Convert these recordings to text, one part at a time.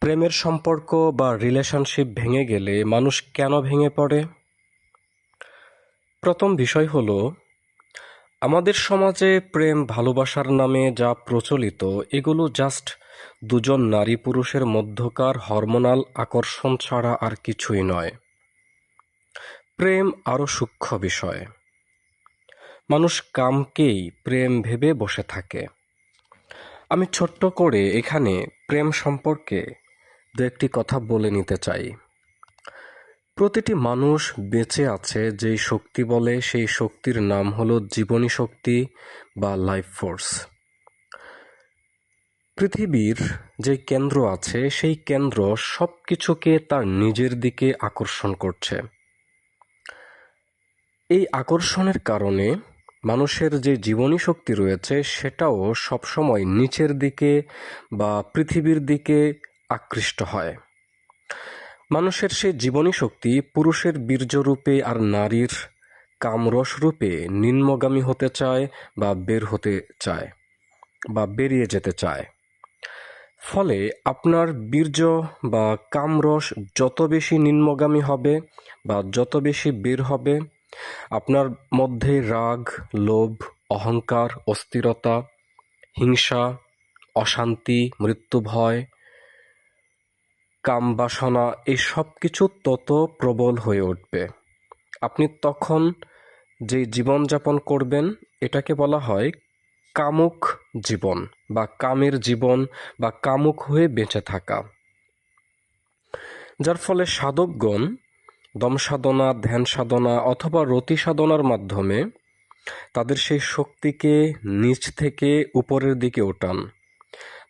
প্রেমের সম্পর্ক বা রিলেশনশিপ ভেঙে গেলে মানুষ কেন ভেঙে পড়ে? প্রথম বিষয় হলো, আমাদের সমাজে প্রেম ভালোবাসার নামে যা প্রচলিত, এগুলো জাস্ট দুজন নারী পুরুষের মধ্যকার হরমোনাল আকর্ষণ ছাড়া আর কিছুই নয়। প্রেম আরও সূক্ষ্ম বিষয়। মানুষ কামকেই প্রেম ভেবে বসে থাকে। আমি ছোট্ট করে এখানে প্রেম সম্পর্কে দু একটি কথা বলে নিতে চাই। প্রতিটি মানুষ বেঁচে আছে যেই শক্তি বলে, সেই শক্তির নাম হলো জীবনী শক্তি বা লাইফ ফোর্স পৃথিবীর যে কেন্দ্র আছে, সেই কেন্দ্র সব কিছুকে তার নিজের দিকে আকর্ষণ করছে। এই আকর্ষণের কারণে মানুষের যে জীবনী শক্তি রয়েছে, সেটাও সবসময় নিচের দিকে বা পৃথিবীর দিকে আকৃষ্ট হয়। মানুষের সেই জীবনী শক্তি পুরুষের বীর্যরূপে আর নারীর কামরস রূপে নিম্নগামী হতে চায় বা বের হতে চায় বা বেরিয়ে যেতে চায়। ফলে আপনার বীর্য বা কামরস যত বেশি নিম্নগামী হবে বা যত বেশি বের হবে, আপনার মধ্যে রাগ, লোভ, অহংকার, অস্থিরতা, হিংসা, অশান্তি মৃত্যু ভয় কাম বাসনা এই সব কিছু তত প্রবল হয়ে উঠবে। আপনি তখন যে জীবনযাপন করবেন, এটাকে বলা হয় কামুক জীবন বা কামের জীবন বা কামুক হয়ে বেঁচে থাকা। যার ফলে সাধকগণ দম সাধনা, ধ্যান সাধনা অথবা রতি সাধনার মাধ্যমে তাদের সেই শক্তিকে নিচ থেকে উপরের দিকে ওঠান।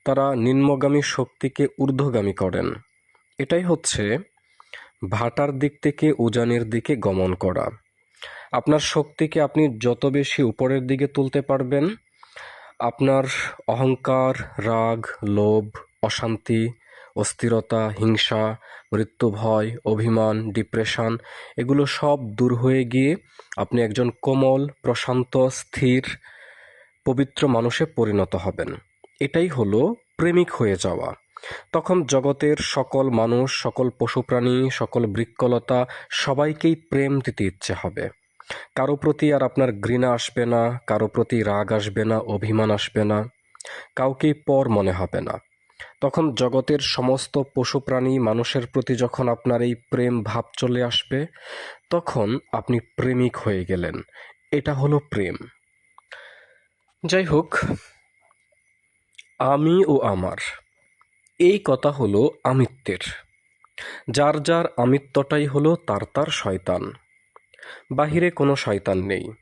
তারা নিম্নগামী শক্তিকে ঊর্ধ্বগামী করেন। এটাই হচ্ছে ভাটার দিক থেকে উজানের দিকে গমন করা। আপনার শক্তিকে আপনি যত বেশি উপরের দিকে তুলতে পারবেন, আপনার অহংকার, রাগ, লোভ, অশান্তি, অস্থিরতা, হিংসা, মৃত্যু ভয়, অভিমান, ডিপ্রেশন, এগুলো সব দূর হয়ে গিয়ে আপনি একজন কোমল, প্রশান্ত, স্থির, পবিত্র মানুষে পরিণত হবেন। এটাই হলো প্রেমিক হয়ে যাওয়া। তখন জগতের সকল মানুষ, সকল পশু প্রাণী সকল বৃক্ষলতা সবাইকেই প্রেম দিতে ইচ্ছে হবে। কারও প্রতি আর আপনার ঘৃণা আসবে না, কারও প্রতি রাগ আসবে না, অভিমান আসবে না কাউকেই পর মনে হবে না। তখন জগতের সমস্ত পশু প্রাণী মানুষের প্রতি যখন আপনার এই প্রেম ভাব চলে আসবে, তখন আপনি প্রেমিক হয়ে গেলেন। এটা হলো প্রেম। যাই হোক, আমি ও আমার এই কথা হলো আমিত্বের। যার যার আমিত্বটাই হলো তার তার শয়তান। বাহিরে কোনো শয়তান নেই।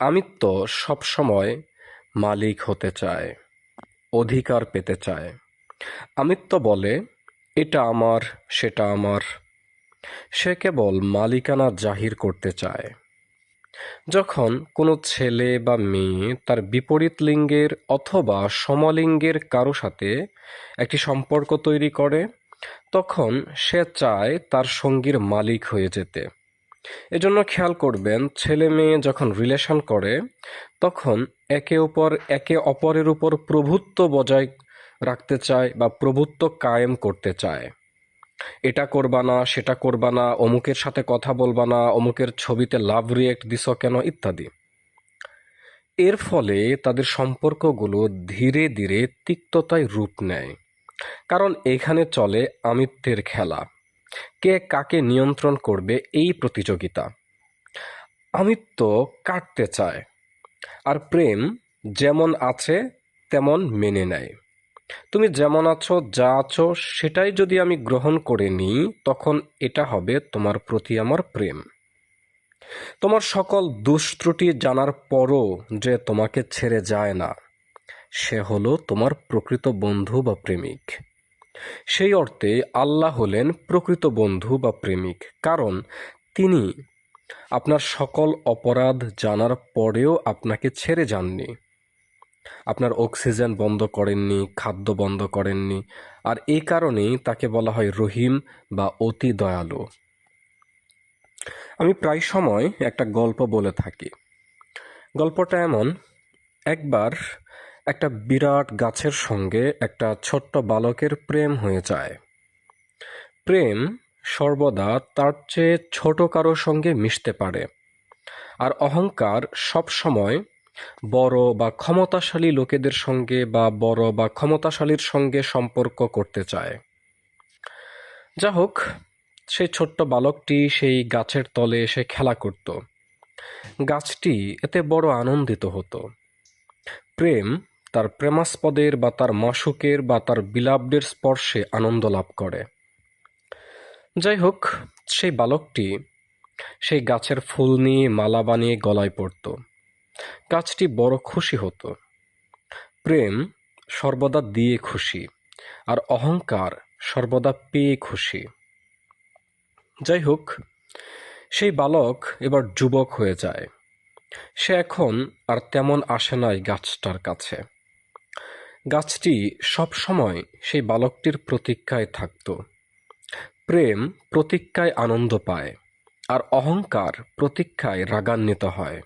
আমিত্ব সবসময় মালিক হতে চায়, অধিকার পেতে চায়। আমিত্ব বলে, এটা আমার, সেটা আমার। সে কেবল মালিকানা জাহির করতে চায়। যখন কোনো ছেলে বা মেয়ে তার বিপরীত লিঙ্গের অথবা সমলিঙ্গের কারও সাথে একটি সম্পর্ক তৈরি করে, তখন সে চায় তার সঙ্গীর মালিক হয়ে যেতে। এজন্য খেয়াল করবেন, ছেলে মেয়ে যখন রিলেশন করে, তখন একে অপর একে অপরের উপর প্রভুত্ব বজায় রাখতে চায় বা প্রভুত্ব কায়েম করতে চায়। এটা করবা না, সেটা করবা না, অমুকের সাথে কথা বলবা না, অমুকের ছবিতে লাভ রিয়েক্ট দিস কেন, ইত্যাদি। এর ফলে তাদের সম্পর্কগুলো ধীরে ধীরে তিক্ততায় রূপ নেয়। কারণ এখানে চলে আমিত্বের খেলা। কে কাকে নিয়ন্ত্রণ করবে এই প্রতিযোগিতা। আমিত্ব কাটতে চায়। আর প্রেম যেমন আছে, তেমন মেনে নেয়। তুমি যেমন আছো, যা আছো, সেটাই যদি আমি গ্রহণ করে নিই, তখন এটা হবে তোমার প্রতি আমার প্রেম। তোমার সকল দুষ্ত্রুটি জানার পরও যে তোমাকে ছেড়ে যায় না, সে হলো তোমার প্রকৃত বন্ধু বা প্রেমিক। সেই অর্থে আল্লাহ হলেন প্রকৃত বন্ধু বা প্রেমিক, কারণ তিনি আপনার সকল অপরাধ জানার পরেও আপনাকে ছেড়ে যাননি। আপনার অক্সিজেন বন্ধ করেননি, খাদ্য বন্ধ করেননি। আর এই কারণেই তাকে বলা হয় রহিম বা অতি দয়ালু। আমি প্রায় সময় একটা গল্প বলে থাকি। গল্পটা এমন, একবার একটা বিরাট গাছের সঙ্গে একটা ছোট্ট বালকের প্রেম হয়ে যায়। প্রেম সর্বদা তার চেয়ে ছোট কারও সঙ্গে মিশতে পারে। আর অহংকার সবসময় বড় বা ক্ষমতাশালী লোকেদের সঙ্গে বা বড় বা ক্ষমতাশালীর সঙ্গে সম্পর্ক করতে চায়। যা হোক সেই ছোট্ট বালকটি সেই গাছের তলে এসে খেলা করত। গাছটি এতে বড় আনন্দিত হতো। প্রেম তার প্রেমাস্পদের বা তার মাসুকের বা তার বিলাব্দের স্পর্শে আনন্দ লাভ করে। যাই হোক, সেই বালকটি সেই গাছের ফুল নিয়ে মালা বানিয়ে গলায় পড়ত গাছটি বড় খুশি হতো। প্রেম সর্বদা দিয়ে খুশি আর অহংকার সর্বদা পেয়ে খুশি। যাই হোক, সেই বালক এবার যুবক হয়ে যায়। সে এখন আর তেমন আসে নাই গাছটার কাছে। গাছটি সব সময় সেই বালকটির প্রতীক্ষায় থাকত। প্রেম প্রতীক্ষায় আনন্দ পায় আর অহংকার প্রতীক্ষায় রাগান্বিত হয়।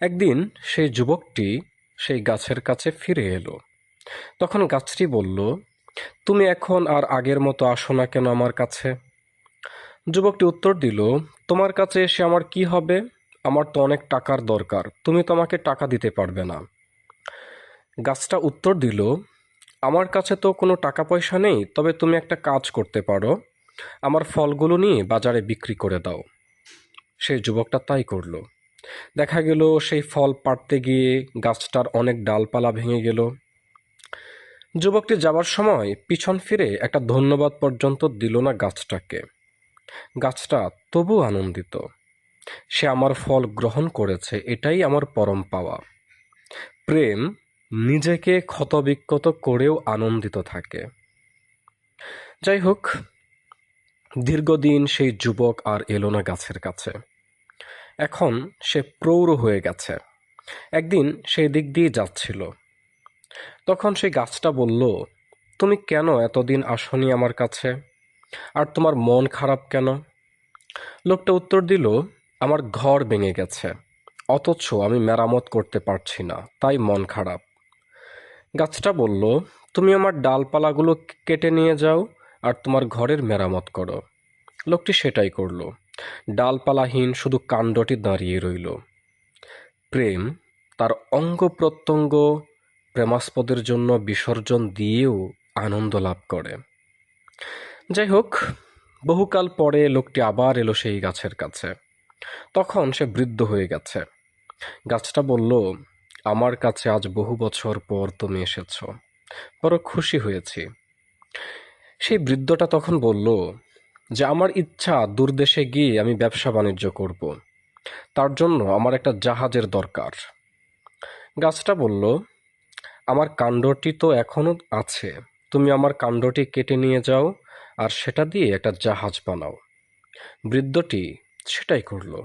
একদিন সেই যুবকটি সেই গাছের কাছে ফিরে এলো। তখন গাছটি বলল, তুমি এখন আর আগের মতো আসো না কেন আমার কাছে? যুবকটি উত্তর দিল, তোমার কাছে এসে আমার কি হবে? আমার তো অনেক টাকার দরকার, তুমি তো আমাকে টাকা দিতে পারবে না। গাছটা উত্তর দিল, আমার কাছে তো কোনো টাকা পয়সা নেই, তবে তুমি একটা কাজ করতে পারো। আমার ফলগুলো নিয়ে বাজারে বিক্রি করে দাও। সেই যুবকটা তাই করল। দেখা গেল সেই ফল পাড়তে গিয়ে গাছটার অনেক ডালপালা ভেঙে গেল। যুবকটি যাবার সময় পিছন ফিরে একটা ধন্যবাদ পর্যন্ত দিল না গাছটাকে। গাছটা তবু আনন্দিত। সে আমার ফল গ্রহণ করেছে, এটাই আমার পরম পাওয়া। প্রেম নিজেকে ক্ষতবিক্ষত করেও আনন্দিত থাকে। যাই হোক, দীর্ঘদিন সেই যুবক আর এলো না গাছের কাছে। এখন সে প্রৌঢ় হয়ে গেছে। একদিন সেই দিক দিয়ে যাচ্ছিল। তখন সেই গাছটা বলল, তুমি কেন এতদিন আসনি আমার কাছে? আর তোমার মন খারাপ কেন? লোকটা উত্তর দিল, আমার ঘর ভেঙে গেছে, অথচ আমি মেরামত করতে পারছি না, তাই মন খারাপ। গাছটা বলল, তুমি আমার ডালপালাগুলো কেটে নিয়ে যাও, আর তোমার ঘরের মেরামত করো। লোকটি সেটাই করল। ডালপালাহীন শুধু কাণ্ডটি দাঁড়িয়ে রইল। প্রেম তার অঙ্গ প্রত্যঙ্গ প্রেমাস্পদের জন্য বিসর্জন দিয়েও আনন্দ লাভ করে। যাই হোক, বহুকাল পরে লোকটি আবার এলো সেই গাছের কাছে। তখন সে বৃদ্ধ হয়ে গেছে। গাছটা বলল, আমার কাছে আজ বহু বছর পর তুমি এসেছ। বড় খুশি হয়েছি। সেই বৃদ্ধটা তখন বলল যে আমার ইচ্ছা দূরদেশে গিয়ে আমি ব্যবসা বাণিজ্য করব। তার জন্য আমার একটা জাহাজের দরকার। গাছটা বলল, আমার কাণ্ডটি তো এখনও আছে। তুমি আমার কাণ্ডটি কেটে নিয়ে যাও আর সেটা দিয়ে একটা জাহাজ বানাও। বৃদ্ধটি সেটাই করল।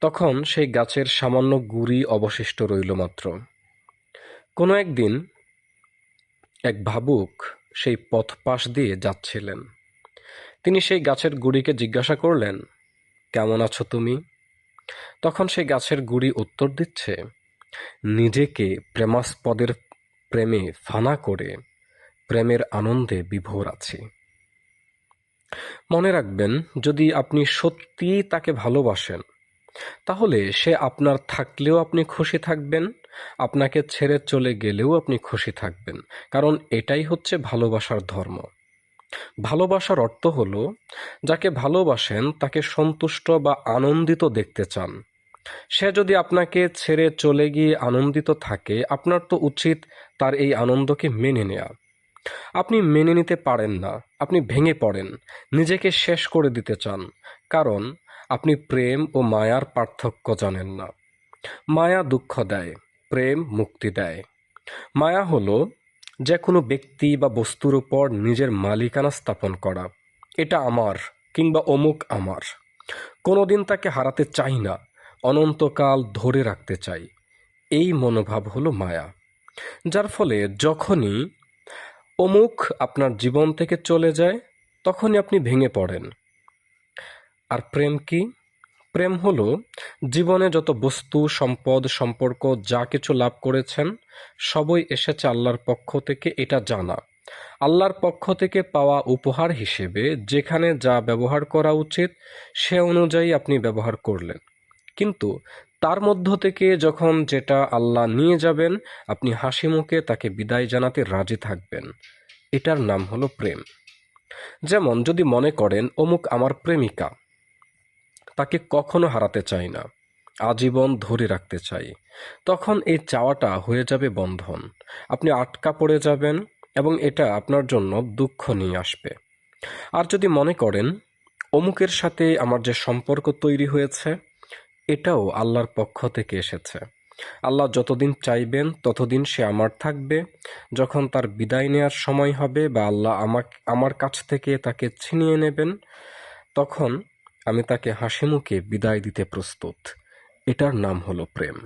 তখন সেই গাছের সামান্য গুড়ি অবশিষ্ট রইল মাত্র। কোনো একদিন এক ভাবুক সেই পথ পাশ দিয়ে যাচ্ছিলেন। তিনি সেই গাছের গুড়িকে জিজ্ঞাসা করলেন, কেমন আছো তুমি? তখন সেই গাছের গুড়ি উত্তর দিচ্ছে, নিজেকে প্রেমাস্পদের প্রেমে ফানা করে প্রেমের আনন্দে বিভোর আছি। মনে রাখবেন, যদি আপনি সত্যিই তাকে ভালোবাসেন, তাহলে সে আপনার থাকলেও আপনি খুশি থাকবেন, আপনাকে ছেড়ে চলে গেলেও আপনি খুশি থাকবেন, কারণ এটাই হচ্ছে ভালোবাসার ধর্ম। ভালোবাসার অর্থ হলো, যাকে ভালোবাসেন তাকে সন্তুষ্ট বা আনন্দিত দেখতে চান। সে যদি আপনাকে ছেড়ে চলে গিয়ে আনন্দিত থাকে, আপনার তো উচিত তার এই আনন্দকে মেনে নেয়া। আপনি মেনে নিতে পারেন না, আপনি ভেঙে পড়েন, নিজেকে শেষ করে দিতে চান, কারণ আপনি প্রেম ও মায়ার পার্থক্য জানেন না। মায়া দুঃখ দেয়, প্রেম মুক্তি দেয়। মায়া হলো যে কোনো ব্যক্তি বা বস্তুর উপর নিজের মালিকানা স্থাপন করা। এটা আমার কিংবা অমুক আমার। কোনোদিন তাকে হারাতে চাই না, অনন্তকাল ধরে রাখতে চাই। এই মনোভাব হলো মায়া। যার ফলে যখনই অমুক আপনার জীবন থেকে চলে যায়, তখনই আপনি ভেঙে পড়েন। আর প্রেম কি? প্রেম হল জীবনে যত বস্তু, সম্পদ, সম্পর্ক, যা কিছু লাভ করেছেন, সবই এসেছে আল্লাহর পক্ষ থেকে এটা জানা। আল্লাহর পক্ষ থেকে পাওয়া উপহার হিসেবে যেখানে যা ব্যবহার করা উচিত, সে অনুযায়ী আপনি ব্যবহার করলেন। কিন্তু তার মধ্য থেকে যখন যেটা আল্লাহ নিয়ে যাবেন, আপনি হাসি মুখে তাকে বিদায় জানাতে রাজি থাকবেন। এটার নাম হলো প্রেম। যেমন যদি মনে করেন, অমুক আমার প্রেমিকা। তাকে কখনো হারাতে চাই না, আজীবন ধরে রাখতে চাই। তখন এই চাওয়াটা হয়ে যাবে বন্ধন। আপনি আটকা পড়ে যাবেন এবং এটা আপনার জন্য দুঃখ নিয়ে আসবে। আর যদি মনে করেন, অমুকের সাথে আমার যে সম্পর্ক তৈরি হয়েছে, এটাও আল্লাহর পক্ষ থেকে এসেছে। আল্লাহ যতদিন চাইবেন, ততদিন সে আমার থাকবে। যখন তার বিদায় নেওয়ার সময় হবে বা আল্লাহ আমাকে, আমার কাছ থেকে তাকে ছিনিয়ে নেবেন, তখন আমি তাকে হাসি মুখে বিদায় দিতে প্রস্তুত। এটার নাম হলো প্রেম।